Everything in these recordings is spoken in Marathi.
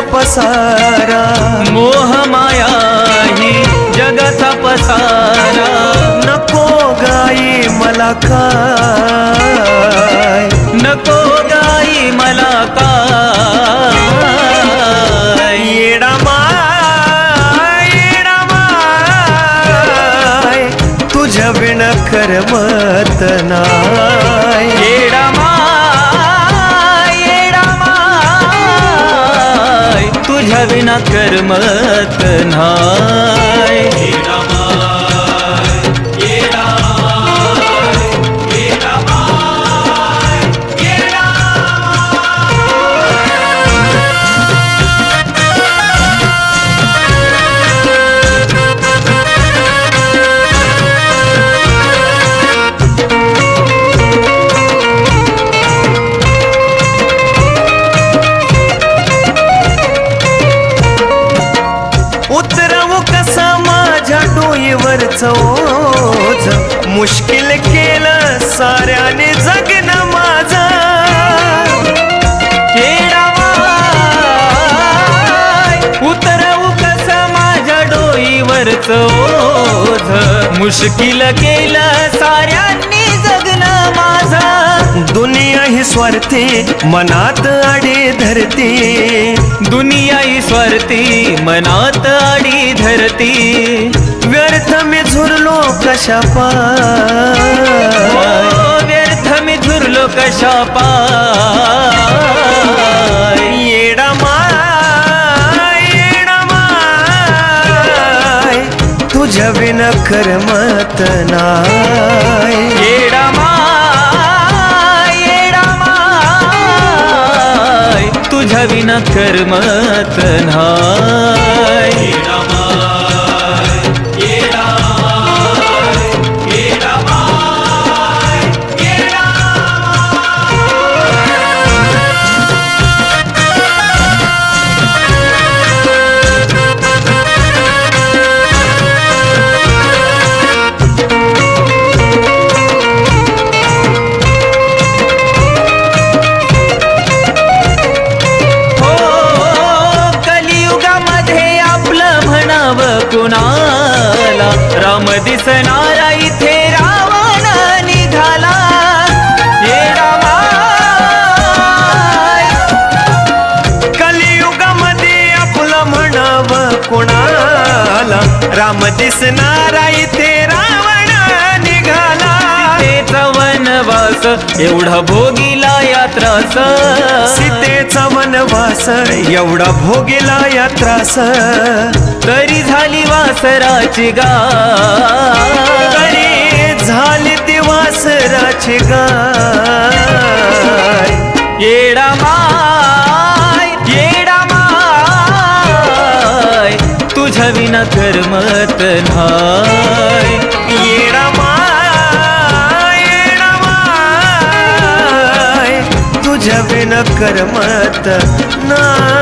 पसारा। मोह माया ही जगाचा पसारा। नको गाई मला काय। नको गाई मला काय। येडा माय येडा तुझ्या विण करमत ना विना कर्मत नाय डोईवरच ओझ मुश्किल केलं साऱ्याने जगन माझ. येडा माय, उतरवू माझ्या डोईवरच ओझ मुश्किल केलं साऱ्यांनी जगन माझा. स्वार्थी मनात आडे धरते. दुनिया ही मनात आडी धरती. व्यर्थ मी झुरलो कशा पाय व्यर्थ मी झुरलो कशा पाय येडा माय येडा माय तुझ्या बिन करमत नाय. तुझ्या विना कर्म तन्हा राम दिसणारा इथे रावण निघाला. माय, कलियुगामध्ये आपलं म्हणावं कोणाला? राम दिसणारा इथे रावण निघाला. सीतेचा वनवास एवढा भोगीला यात्रास सीतेचा वनवास एवढा भोगेला या त्रास. तरी झाली वासराची गाय तरी झाली ती वासराची गाय येडा माय येडा माय तुझ्या विना करमत नाय येडा माय येडा माय तुझ्या बिन करमत नाय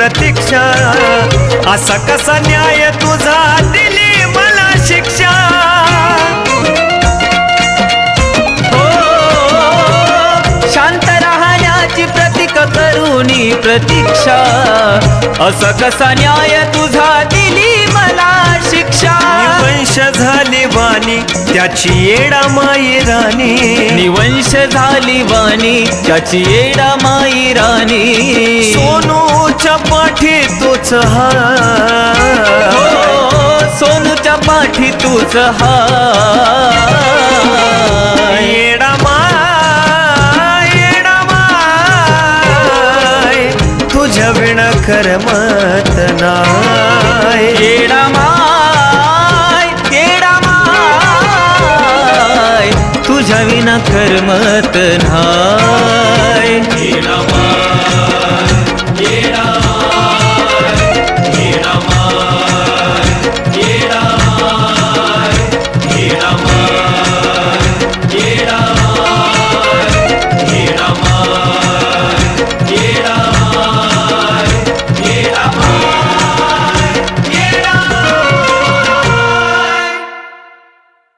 प्रतीक्षा. असा कसा न्याय तुझा दिली मला शिक्षा? हो शांत राहण्याची प्रतीक करुणी प्रतीक्षा. असं कसा न्याय तुझा दिली मला शिक्षा? वंश झाली वाणी त्याची येडा माई राणी. निवंश झाली वाणी त्याची येडा माई राणी. सोनूच्या पाठी तूच हा सोनूच्या पाठी तूच हा येडा माय येडा माय. तुझ्या करमत नाय. येडा माय येडा माय. तुझ्या विना करमत नाय.